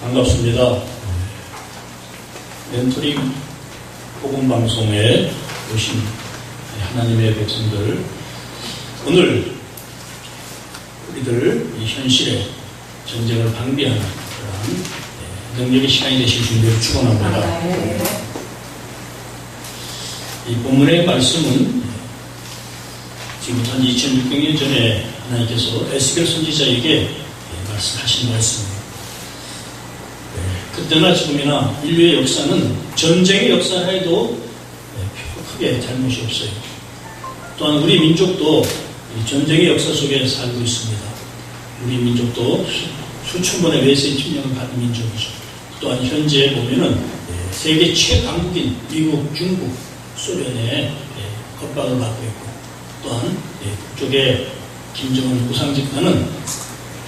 반갑습니다. 멘토링 복음 방송에 오신 하나님의 백성들, 오늘 우리들 이 현실의 전쟁을 방비하는 그런 네, 능력의 시간이 되실 준비를 축원합니다. 이 본문의 말씀은 지금부터 한 2600년 전에 하나님께서 에스겔 선지자에게 예, 말씀하신. 네, 그때나 지금이나 인류의 역사는 전쟁의 역사라 해도 네, 크게 잘못이 없어요. 또한 우리 민족도 전쟁의 역사 속에 살고 있습니다. 우리 민족도 수, 천 번의 외세 침략을 받은 민족이죠. 또한 현재 보면은 네, 세계 최강국인 미국, 중국, 소련의 겁박을 받고 있고 또한 북쪽에 김정은 우상 집단은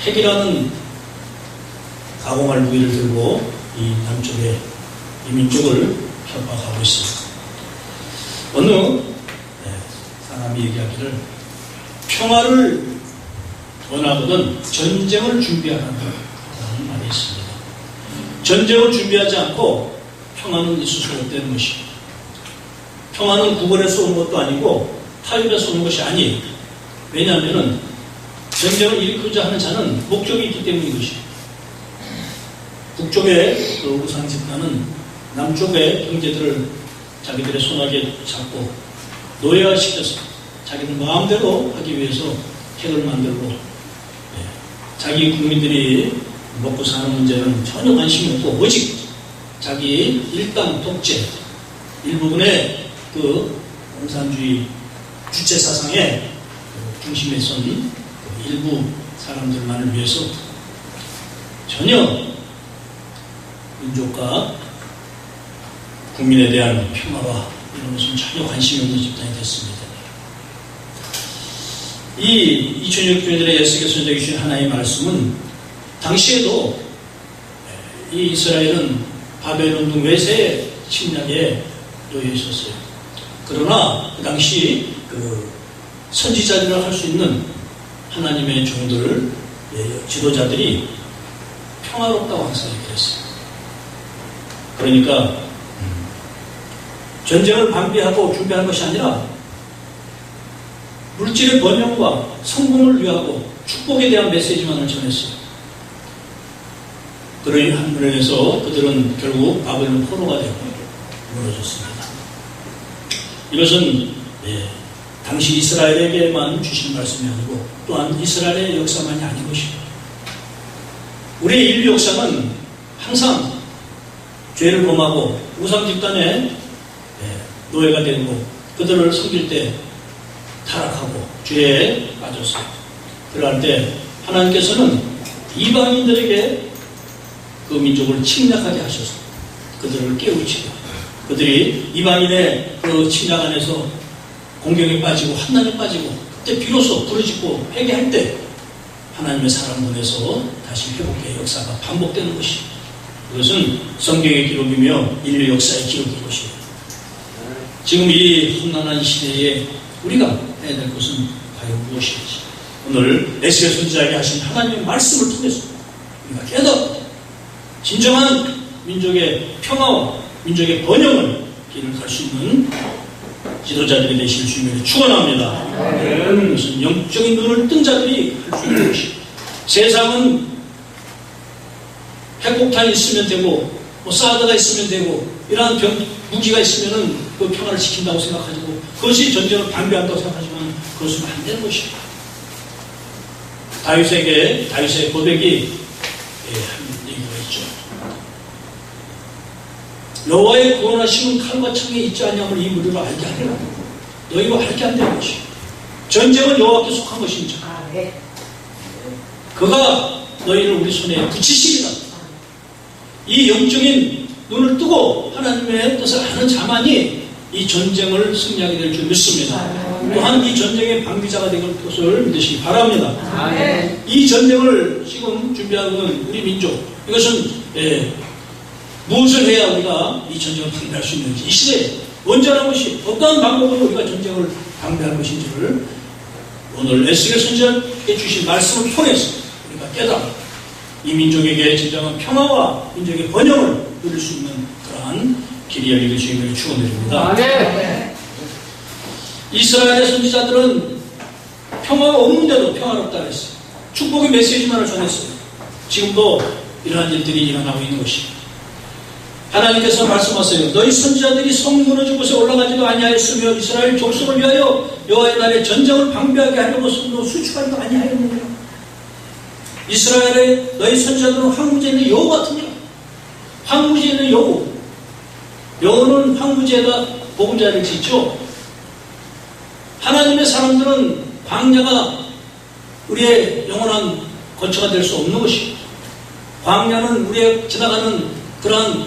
핵이라는 가공할 무기를 들고 이 남쪽의 이 민족을 협박하고 있습니다. 어느 사람이 얘기하기를 평화를 원하거든 전쟁을 준비하라는 말이 있습니다. 전쟁을 준비하지 않고 평화는 있을 수 없다는 것입니다. 평화는 국원에서 온 것도 아니고 타협에서 온 것이 아니 왜냐하면 전쟁을 일으키자 하는 자는 목적이 있기 때문인 것입니다. 북쪽의 그 우상 집단은 남쪽의 형제들을 자기들의 손아귀에 잡고 노예화시켜서 자기들 마음대로 하기 위해서 핵을 만들고 네, 자기 국민들이 먹고 사는 문제는 전혀 관심이 없고 오직 자기 일당 독재 일부분의 그 공산주의 주체 사상의 중심에 선그 일부 사람들만을 위해서 전혀 민족과 국민에 대한 평화와 이런 것은 전혀 관심이 없는 집단이 됐습니다. 이 2600년의 예수께 선적이 주신 하나의 말씀은 당시에도 이 이스라엘은 바벨론 등 외세 침략에 놓여 있었어요. 그러나 그 당시 그 선지자들을 할수 있는 하나님의 종들 예, 지도자들이 평화롭다고 항상 얘기했어요. 그러니까 전쟁을 방비하고 준비하는 것이 아니라 물질의 번영과 성공을 위하고 축복에 대한 메시지만을 전했어요. 그러니 한 면에서 그들은 결국 바벨론 포로가 되고 무너졌습니다. 이것은 예, 당시 이스라엘에게만 주신 말씀이 아니고 또한 이스라엘의 역사만이 아닌 것입니다. 우리의 인류 역사는 항상 죄를 범하고 우상 집단의 예, 노예가 되고 그들을 섬길 때 타락하고 죄에 빠졌어요. 그러할 때 하나님께서는 이방인들에게 그 민족을 침략하게 하셔서 그들을 깨우치고 그들이 이방인의 그 침략 안에서 공경에 빠지고 환난에 빠지고 그때 비로소 부르짖고 회개할 때 하나님의 사람 보내서 다시 회복의 역사가 반복되는 것이 이것은 성경의 기록이며 인류 역사의 기록인 것입니다. 지금 이 험난한 시대에 우리가 해야 될 것은 과연 무엇인지 오늘 에스겔 선지자에게 하신 하나님의 말씀을 통해서 우리가 깨닫고 진정한 민족의 평화와 민족의 번영을 길을 갈 수 있는 지도자들이 되실 주님을 축원합니다. 그것은 영적인 눈을 뜬 자들이 할 수 있는 것이 세상은 핵폭탄이 있으면 되고 뭐 사드가 있으면 되고 이러한 병, 무기가 있으면은 그 평화를 지킨다고 생각하고 그것이 전쟁을 방비한다고 생각하지만 그것은 안 되는 것입니다. 다윗에게 다윗의 고백이 예, 한 얘기가 있죠. 여호와의 구원하심은 칼과 창에 있지 않냐면 이 무리를 알게 하리라. 너희가 알게 안 되는 것이. 전쟁은 여호와께 속한 것이니까. 아, 네. 그가 너희를 우리 손에 붙이시리라. 이 영적인 눈을 뜨고 하나님의 뜻을 아는 자만이 이 전쟁을 승리하게 될 줄 믿습니다. 아. 또한 이 전쟁의 방비자가 될 것을 믿으시기 바랍니다. 아, 네. 이 전쟁을 지금 준비하고 있는 우리 민족, 이것은 예, 무엇을 해야 우리가 이 전쟁을 방비할 수 있는지 이 시대에 원전한 것이 어떤 방법으로 우리가 전쟁을 방비할 것인지를 오늘 에스겔 선지자께 주신 말씀을 통해서 우리가 깨달아 이 민족에게 진정한 평화와 민족의 번영을 누릴 수 있는 그러한 길이 열리길 주님을 축원드립니다. 아멘. 이스라엘의 선지자들은 평화가 없는데도 평화롭다 그랬어요. 축복의 메시지만을 전했어요. 지금도 이러한 일들이 일어나고 있는 것입니다. 하나님께서 말씀하세요. 너희 선지자들이 성 무너진 곳에 올라가지도 아니하였으며 이스라엘 족속을 위하여 여호와의 날에 전쟁을 방비하게 하려고 손으로 수축하지도 아니하였느냐. 이스라엘의 너희 선지자들은 황무지에 있는 여우 같으냐. 황무지에 있는 여우. 여우는 황무지에다 보금자리를 짓죠. 하나님의 사람들은 광야가 우리의 영원한 거처가 될 수 없는 것입니다. 광야는 우리의 지나가는 그러한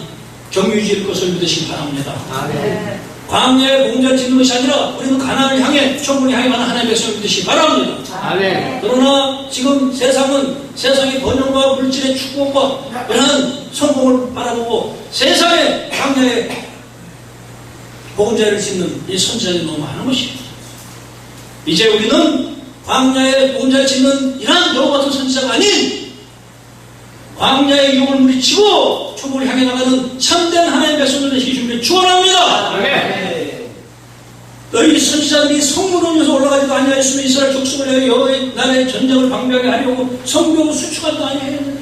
경유지일 것을 믿으시기 바랍니다. 아멘. 광야에 봉자를 짓는 것이 아니라 우리는 가나안을 향해 천국을 향해 가는 하나님의 백성을 믿으시기 바랍니다. 아멘. 그러나 지금 세상은 세상의 번영과 물질의 축복과 그러한 성공을 바라보고 세상의 광야에 복음자를 짓는 이 선지자들이 너무 많은 것입니다. 이제 우리는 광야에 복음자를 짓는 이러한 여우 같은 선지자가 아닌 광야의 유혹을 물리치고 천국을 향해 나가는 참된 하나님의 백성들 되시기 준비 축원합니다. 아멘. 너희 선지자들이 성문으로서 올라가지도 아니하였으며 이스라엘 족속을 위하여 여호와의 나라의 전쟁을 방비하게 하려고 성벽을 수축하지도 아니하였느냐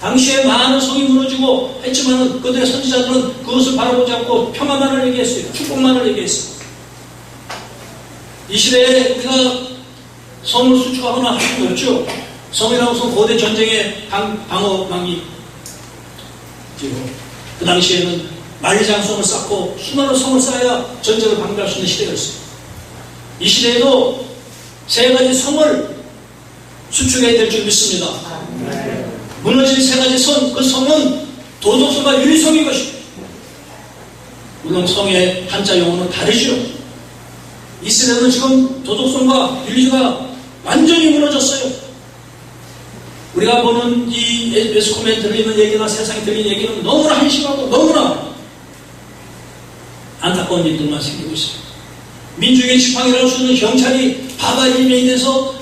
당시에 많은 성이 무너지고 했지만 그들의 선지자들은 그것을 바라보지 않고 평화만을 얘기했어요. 축복만을 얘기했어요. 이 시대에 우리가 성을 수축하거나 할수 없죠. 성이라고 해서 고대 전쟁의 방, 방어망이 그 당시에는 만리장성을 쌓고 수많은 성을 쌓아야 전쟁을 방비할 수 있는 시대였어요. 이 시대에도 세 가지 성을 수축해야 될 줄 믿습니다. 무너진 세 가지 성, 그 성은 도덕성과 유리성인 것입니다. 물론 성의 한자 용어는 다르죠. 이 시대는 지금 도덕성과 윤리가 완전히 무너졌어요. 우리가 보는 이 매스컴에 들리는 얘기나 세상에 들리는 얘기는 너무나 한심하고 너무나 안타까운 일들만 생기고 있습니다. 민중의 지팡이라고 있는 경찰이 바바 일명이 돼서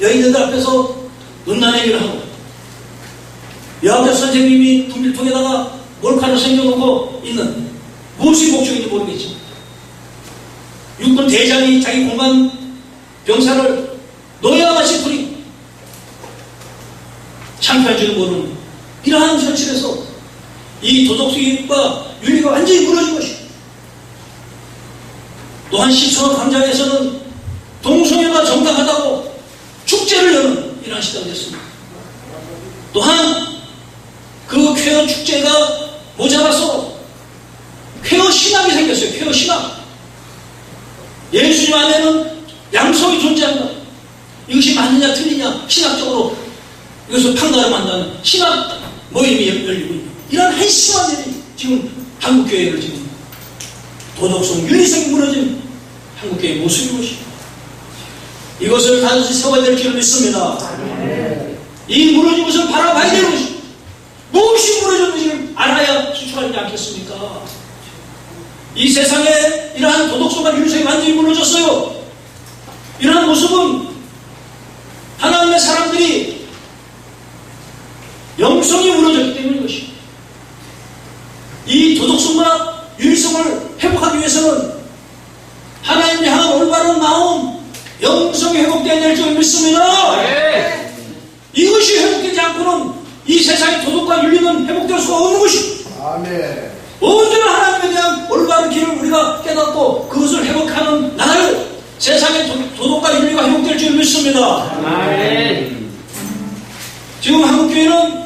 여인들 앞에서 논란행위를 하고 여학교 선생님이 분필통에다가 몰카를 생겨놓고 있는 무엇이 목적인지 모르겠지만 육군 대장이 자기 공간 병사를 노예와 같이 부리 창피할 줄도 모르는 이러한 현실에서 이 도덕수익과 윤리가 완전히 무너진 것입니다. 또한 시청 광장에서는 동성애가 정당하다고 축제를 여는 이러한 시대가 됐습니다. 또한 그 쾌어 축제가 모자라서 쾌어 신학이 생겼어요. 쾌어 신학. 예수님 안에는 양성이 존재한다. 이것이 맞느냐 틀리냐 신학적으로 이것을 판가름한다는 신학 모임이 열리고 있는 이런 한심한 일이 지금 한국교회를 지금 도덕성, 윤리성이 무너진 한국교회의 모습인 것입니다. 이것을 다시 세워야 될 줄을 믿습니다. 이 무너진 것을 바라봐야 되는 것입니다. 무엇이 무너졌는지 알아야 수축하지 않겠습니까? 이 세상에 이러한 도덕성과 윤리성이 완전히 무너졌어요. 이러한 모습은 하나님의 사람들이 영성이 무너졌기 때문인 것입니다. 이 도덕성과 윤리성을 회복하기 위해서는 하나님을 향한 올바른 마음, 영성이 회복되어야 될 줄 믿습니다. 아멘. 이것이 회복되지 않고는 이 세상의 도덕과 윤리는 회복될 수가 없는 것입니다. 아멘. 언제나 하나님에 대한 올바른 길을 우리가 깨닫고 그것을 회복하는 나를 세상의 도- 도덕과 윤리가 회복될 줄 믿습니다. 아멘. 지금 한국교회는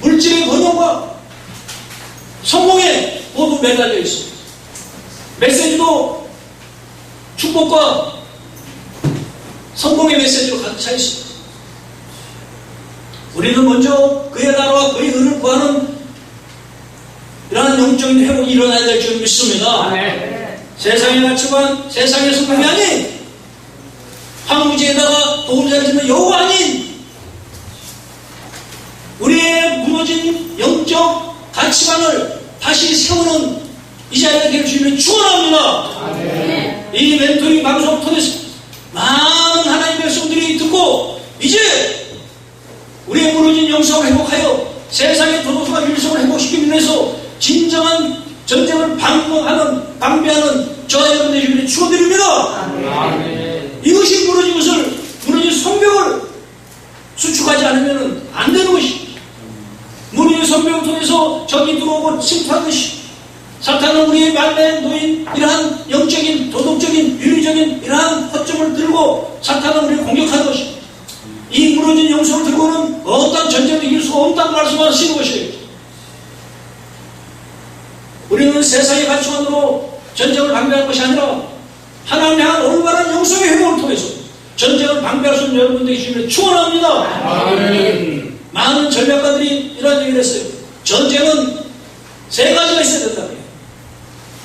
물질의 번영과 성공에 있습니다. 메시지도 축복과 성공의 메시지로 가득 차 있습니다. 우리는 먼저 그의 나라와 그의 의를 구하는 이러한 영적인 회복이 일어나야 될 줄 믿습니다. 아멘. 세상의 가치관, 세상의 성공이 아닌 황무지에다가 보금자리 짓는 여우가 아닌 우리의 무너진 영적 가치관을 다시 세우는 이수 있는 축원합니다. 이 멘토링 방송 통해서 많은 하나님의 백성들이 듣고 이제 영성을 회복하여 세상의 도덕과 율성을 회복시키기 위해서 진정한 전쟁을 방어하는 방비하는 저와 여러분 되시기를 축원드립니다. 이것이 무너진 것을 무너진 성경을 수축하지 않으면 안 되는 것이 무너진 성경을 통해서 적이 들어오고 침투하듯이 사탄은 우리의 말에 놓인 이러한 영적인 도덕적인 윤리적인 이러한 허점을 들고 사탄은 우리를 공격하는 것이 이 무너진 영성을 들고는 어떤 전쟁도 이길 수가 없다고 말씀하시는 것이에요 우리는 세상의 가치관으로 전쟁을 방비할 것이 아니라 하나님 향한 올바른 영성의 회복을 통해서 전쟁을 방비할 수 있는 여러분들이 주님을 축원합니다. 아멘. 많은 전략가들이 이런 얘기를 했어요. 전쟁은 세 가지가 있어야 된다.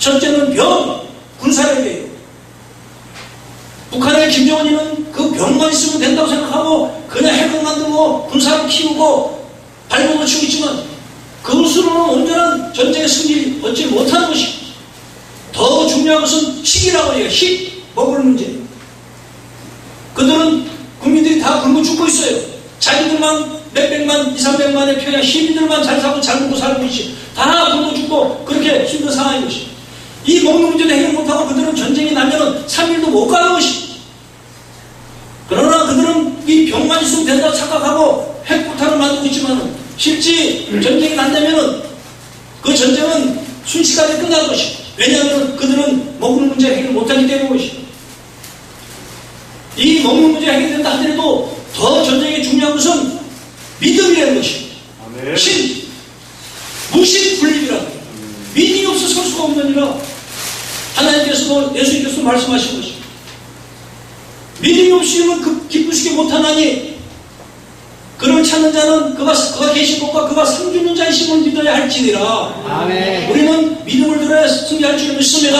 첫째는 병, 군사력이에요. 북한의 김정은이는 그 병만 있으면 된다고 생각하고 그냥 핵을 만들고 군사를 키우고 발목을 치고 있지만 그것으로는 온전한 전쟁의 승리를 얻지 못하는 것이 더 중요한 것은 식이라고 해요. 식, 먹을 문제. 그들은 국민들이 다 굶어 죽고 있어요. 자기들만 몇백만, 이삼백만의 평양 시민들만 잘 사고 잘 먹고 살고 있지. 다 굶어 죽고 그렇게 힘든 상황인 것이. 이 먹는 문제도 해결 못하고 그들은 전쟁이 나면은 3일도 못 가는 것이. 그러나 그들은 이 병만 있으면 된다고 착각하고 핵폭탄을 만들고 있지만은 실제 전쟁이 난다면은 그 전쟁은 순식간에 끝날 것이. 왜냐하면 그들은 먹는 문제 해결 못하기 때문인 것이. 이 먹는 문제 해결된다 하더라도 더 전쟁에 중요한 것은 믿음이라는 것이. 신, 무신 분립이라. 믿음이 없어 설 수가 없느니라. 하나님께서도 예수님께서 말씀하신 것이. 믿음이 없이는 그 기쁘시게 못하나니 그를 찾는 자는 그가, 그가 계신 곳과 그가 상주는 자이심을 믿어야 할지니라. 아멘. 우리는 믿음을 들어야 승리할 줄 믿습니다.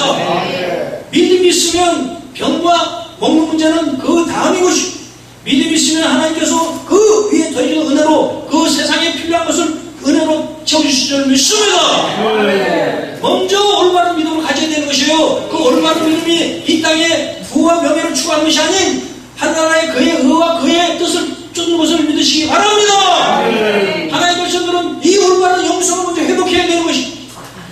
믿음이 있으면 병과 먹는 문제는 그 다음인 것이 믿음이 있으면 하나님께서 그 위에 더해진 은혜로 그 세상에 필요한 것을 은혜로 채워주실 줄 믿습니다. 먼저 올바른 믿음을 가져야 되는 것이에요. 그 올바른 믿음이 이 땅에 부와 명예를 추구하는 것이 아닌 하나님의 그의 의와 그의 뜻을 쫓는 것을 믿으시기 바랍니다. 하나님의 백성들은 이 올바른 영성을 먼저 회복해야 되는 것이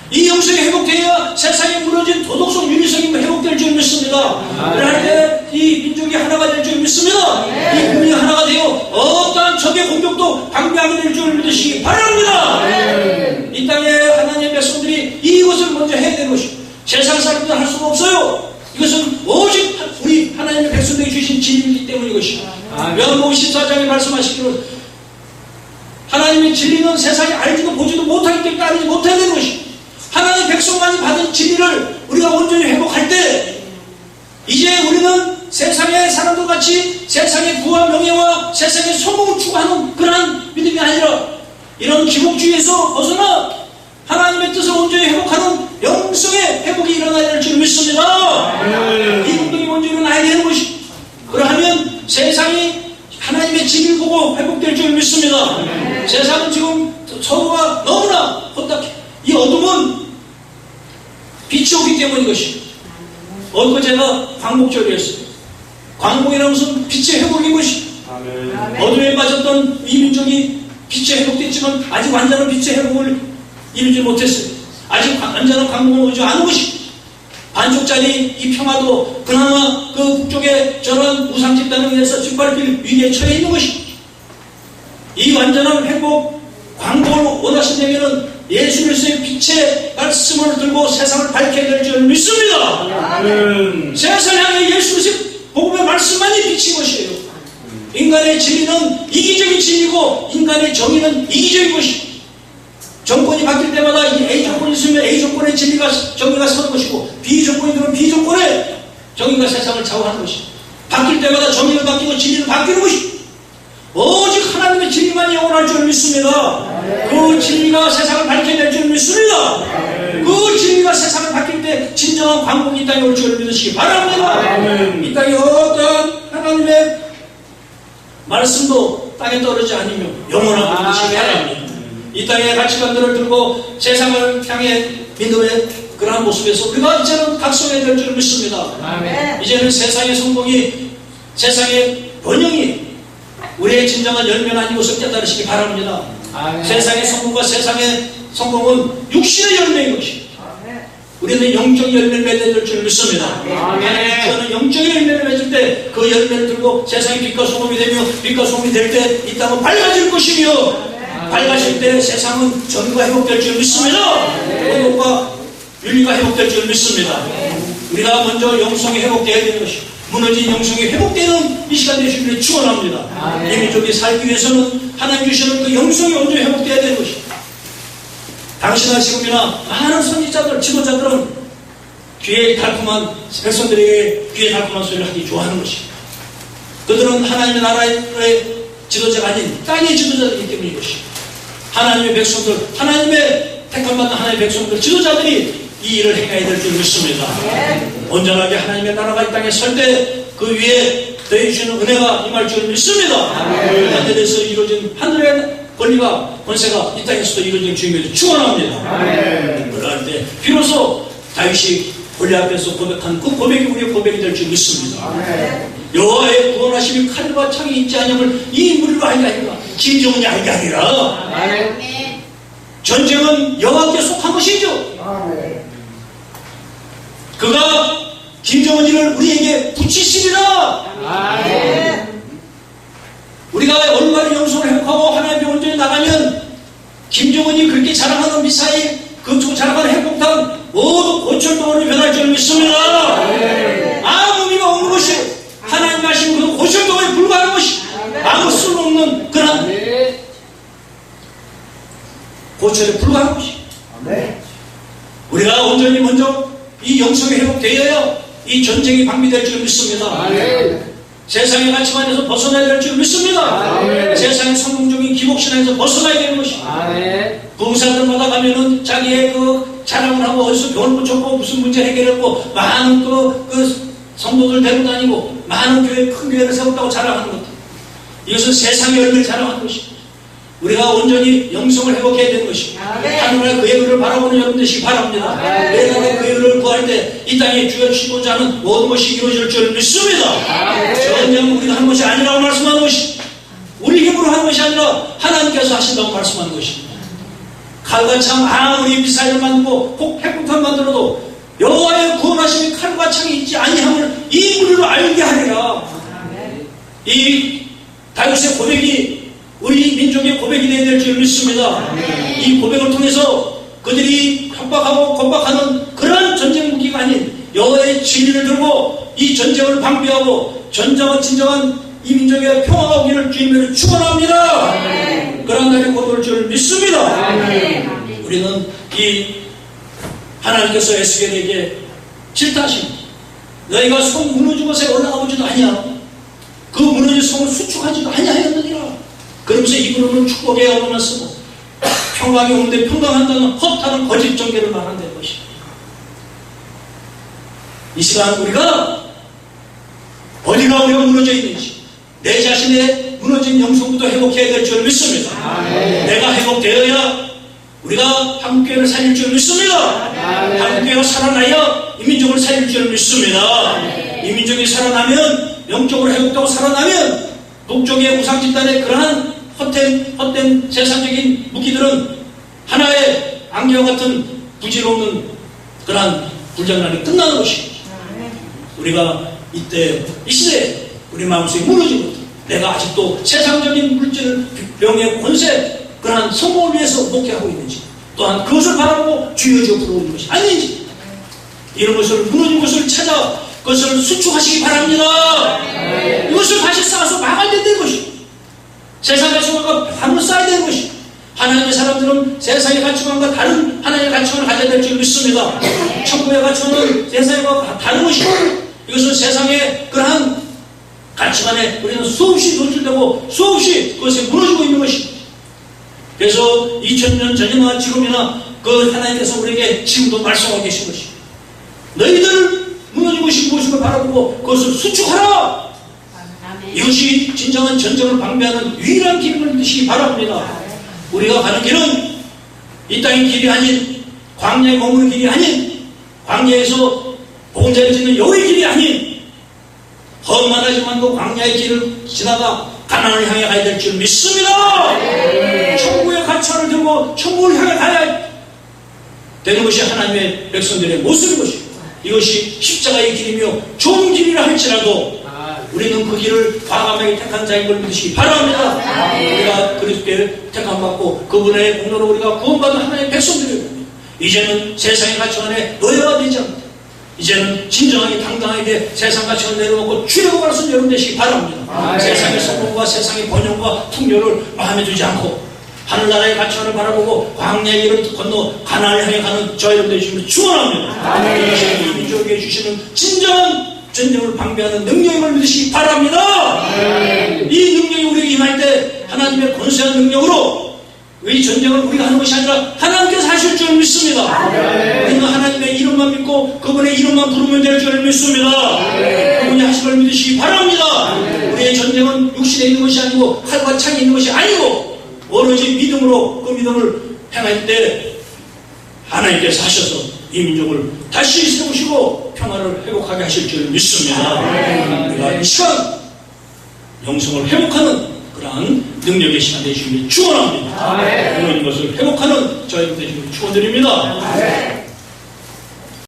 이 영성이 회복되어야 세상에 무너진 도덕성, 윤리성이 회복될 줄 믿습니다. 그럴 때이 민족이 하나가 될 줄 믿습니다. 이 국민이 하나가 되어 어떠한 적의 공격도 방비하게 될 줄 믿으시기 바랍니다. 이 땅에 하나님의 백성들이 이것을 먼저 해야 되는 것이 세상 사람들은 할 수가 없어요. 이것은 오직 우리 하나님의 백성들이 주신 진리이기 때문인 것이. 요한복음 14장에 말씀하시기를 하나님의 진리는 세상에 알지도 보지도 못하기 때문에 따르지 못해야 되는 것이. 하나님의 백성만이 받은 진리를 우리가 온전히 회복할 때 이제 우리는 세상의 사람들 같이 세상의 부와 명예와 세상의 성공을 추구하는 그러한 믿음이 아니라 이런 기복주의에서 벗어나 하나님의 뜻을 온전히 회복하는 영성의 회복이 일어나야 될 줄 믿습니다. 이 운동이 먼저 일어나야 되는 것이 그러하면 세상이 하나님의 진리를 보고 회복될 줄 믿습니다. 세상은 지금 서로가 너무나 혼탁해. 이 어둠은 빛이 오기 때문인 것이. 어그 제가 광복절이었어요. 광복이라는 것은 빛의 회복인 것이. 어둠에 빠졌던 이 민족이 빛에 회복됐지만 아직 완전한 빛의 회복을 이루지 못했어요. 아직 완전한 광복을 오지 않은 것이. 반쪽짜리 이 평화도 그나마 그 북쪽에 저런 우상 집단에 의해서 짓밟힐 위기에 처해 있는 것이. 이 완전한 회복, 광복을 원하신다면 예수 그리스도의 빛의 말씀을 들고 세상을 밝혀야 될 줄 믿습니다. 아멘. 세상 향해 예수 그리스도의 복음의 말씀만이 빛인 것이에요. 인간의 진리는 이기적인 진리고 인간의 정의는 이기적인 것이. 정권이 바뀔 때마다 이 A 정권이 있으면 A 정권의 진리가 정의가 서는 것이고 B 정권이 들어오면 B 정권의 정의가 세상을 좌우하는 것이. 바뀔 때마다 정의는 바뀌고 진리는 바뀌는 것이. 오직 하나님의 진리만이 영원할 줄 믿습니다. 그 진리가 세상을 밝혀낼 줄 믿습니다. 그 진리가 세상을 바뀔 때 진정한 광복이 이 땅에 올 줄 믿으시기 바랍니다. 이 땅에 어떤 하나님의 말씀도 땅에 떨어지지 않으며 영원하고 믿으시기 바랍니다. 이 땅의 가치관들을 들고 세상을 향해 믿음의 그러한 모습에서 우리가 이제는 각성해야 될 줄 믿습니다. 아멘. 이제는 세상의 성공이 세상의 번영이 우리의 진정한 열매가 아닌 것을 깨달으시기 바랍니다. 아멘. 세상의 성공과 세상의 성공은 육신의 열매인 것입니다. 우리는 영적 열매를 맺을 줄 믿습니다. 아멘. 저는 영적 열매를 맺을 때 그 열매를 들고 세상의 빛과 소금이 되며 빛과 소금이 될 때 이 땅은 밝아질 것이며 밝아질 때 세상은 전과 회복될 줄 믿습니다. 회복과 윤리가 회복될 줄 믿습니다. 우리가 먼저 영성이 회복되어야 되는 것이 무너진 영성이 회복되는 이 시간 되시기를 축원합니다. 아멘. 이 민족이 살기 위해서는 하나님 주시는 그 영성이 먼저 회복되어야 되는 것입니다. 당신과 지금이나 많은 선지자들, 지도자들은 귀에 달콤한 백성들에게 귀에 달콤한 소리를 하기 좋아하는 것입니다. 그들은 하나님의 나라의 지도자가 아닌 땅의 지도자이기 때문인 것입니다. 하나님의 백성들, 하나님의 택함받는 하나님의 백성들, 지도자들이 이 일을 행해야 될 줄 믿습니다. 온전하게 하나님의 나라가 이 땅에 설 때 그 위에 더해주시는 은혜가 임할 줄 믿습니다. 하늘에서 이루어진 하늘의 권리가 권세가 이 땅에서도 이루어진 주님에서 축원합니다. 그러할 때 비로소 다윗이 권리 앞에서 고백한 그 고백이 우리의 고백이 될 줄 믿습니다. 여호와의 구원하심이 칼과 창이 있지 않음을 이 무리로 아니라 김정은이 알게 아니라 아멘. 전쟁은 여호와께 속한 것이죠. 그가 김정은이를 우리에게 붙이시리라. 아멘. 우리가 얼마나 영성을 회복하고 하나님의 온전히 나가면 김정은이 그렇게 자랑하는 미사일, 그 자랑하는 핵폭탄 모두 고철동으로 변할 줄 믿습니다. 아무 의미가 없는 것이 하나님 하신 그 고철동에 불과한 것이 아무 쓸모없는 그런 아멘. 고철에 불과한 것이 우리가 온전히 먼저 이 영성이 회복되어야 이 전쟁이 방비될 줄 믿습니다. 아멘. 세상의 가치관에서 벗어나야 될 줄 믿습니다. 아멘. 세상의 성공적인 기복신앙에서 벗어나야 되는 것이 아멘. 부흥사들마다 가면은 자기의 그 자랑을 하고 어디서 교훈 붙였고 무슨 문제 해결했고 많은 그, 그 성도들 데리고 다니고 많은 교회 큰 교회를 세웠다고 자랑하는 것들 이것은 세상의 열매를 자랑하는 것입니다. 우리가 온전히 영성을 회복해야 되는 것입니다. 하늘나라 그의 의를 바라보는 여러분 되시기 바랍니다. 아멘. 내 나라 그의 의를 구할 때 이 땅에 주여 주시고자 하는 모든 것이 이루어질 줄 믿습니다. 아멘. 전쟁은 우리가 하는 것이 아니라고 말씀하는 것이 우리 힘으로 하는 것이 아니라 하나님께서 하신다고 말씀하는 것입니다. 칼과 창 아무리 미사일을 만들고 꼭 핵폭탄 만들어도 여호와의 구원하심이 칼과 창이 있지 아니함을 이 무리로 알게 하리라. 이 다윗의 고백이 우리 민족의 고백이 되어야 될 줄 믿습니다. 이 고백을 통해서 그들이 협박하고 겁박하는 그런 전쟁 무기가 아닌 여호와의 진리를 들고 이 전쟁을 방비하고 전쟁은 진정한 이 민족의 평화가 오기를 주님으로 축원합니다. 그런 날이 곧 올 줄 믿습니다. 우리는 이 하나님께서 에스겔에게 질타하십니다. 너희가 성 무너진 곳에 올라가 보지도 아니하고 그 무너진 성을 수축하지도 아니하였느니라. 그러면서 이분은 축복의 언어만 쓰고 평강이 오는데 평강한다는 허탄한 거짓 정계를 말한다는 것입니다. 이 시간 우리가 어디가 우리가 무너져 있는지 내 자신의 무너진 영성부터 회복해야 될 줄 믿습니다. 내가 회복되어야 우리가 한국교회를 살릴 줄 믿습니다. 아멘. 한국교회가 살아나야 이 민족을 살릴 줄 믿습니다. 이 민족이 살아나면 영적으로 회복되고 살아나면 북쪽의 우상 집단의 그러한 헛된 헛된 세상적인 무기들은 하나의 안개와 같은 부질없는 그러한 불장난이 끝나는 것입니다. 우리가 이때 이 시대에 우리 마음속에 무너진 것들 내가 아직도 세상적인 물질 병의 권세 그러한 성공을 위해서 목회하고 있는지 또한 그것을 바라보고 주여지어 부르는 것이 아닌지 이런 것을 무너진 것을 찾아 그것을 수축하시기 바랍니다 이것을 다시 쌓아서 막아야 되는 것이 세상 가치관과 바로 쌓아야 되는 것이 하나님의 사람들은 세상의 가치관과 다른 하나님의 가치관을 가져야 될 줄 믿습니다 천국의 가치관은 세상과 다른 것이고 이것은 세상의 그러한 가치관에 우리는 수없이 노출되고 수없이 그것에 무너지고 있는 것입니다. 그래서 2000년 전이나 지금이나 그 하나님께서 우리에게 지금도 말씀하고 계신 것입니다. 너희들 무너지고 싶은 것을 바라보고 그것을 수축하라! 이것이 진정한 전쟁을 방비하는 유일한 길임을 드시기 바랍니다. 우리가 가는 길은 이 땅의 길이 아닌 광야에 머무는 길이 아닌 광야에서 보금자리 짓는 여의 길이 아닌 험만하지만 그 광야의 길을 지나가 가난을 향해 가야 될 줄 믿습니다. 천국의 가치를 들고 천국을 향해 가야 되는 것이 하나님의 백성들의 모습인 것이고 이것이 십자가의 길이며 좋은 길이라 할지라도 우리는 그 길을 과감하게 택한 자인 걸 믿으시기 바랍니다. 우리가 그리스도께 택함 받고 그분의 공로로 우리가 구원받은 하나님의 백성들입니다. 이제는 세상의 가치관 안에 노예가 되지 않는다. 이제는 진정하게 당당하게 세상 가치관 내려놓고 출애굽할 수 여러분 되시기 바랍니다. 세상의 성공과 세상의 번영과 풍요를 마음에 두지 않고 하늘나라의 가치관을 바라보고 광야의 길을 건너 가나안을 향해 가는 저 여러분 되시면 축원합니다. 이것이 이 민족에게 주시는 진정한 전쟁을 방비하는 능력임을 믿으시기 바랍니다. 이 능력이 우리에게 임할 때 하나님의 권세한 능력으로 이 전쟁을 우리가 하는 것이 아니라 하나님께서 하실 줄 믿습니다. 우리는 하나님의 이름만 믿고 그분의 이름만 부르면 될 줄 믿습니다. 그분이 하신 걸 믿으시기 바랍니다. 우리의 전쟁은 육신에 있는 것이 아니고 칼과 창이 있는 것이 아니고 오로지 믿음으로 그 믿음을 행할 때 하나님께서 하셔서 이 민족을 다시 세우시고 평화를 회복하게 하실 줄 믿습니다. 우리가 이 시간 영성을 회복하는 그러한 능력의 시간 되시길 축원합니다. 오늘 이것을 회복하는 저희들 되시길 축원드립니다.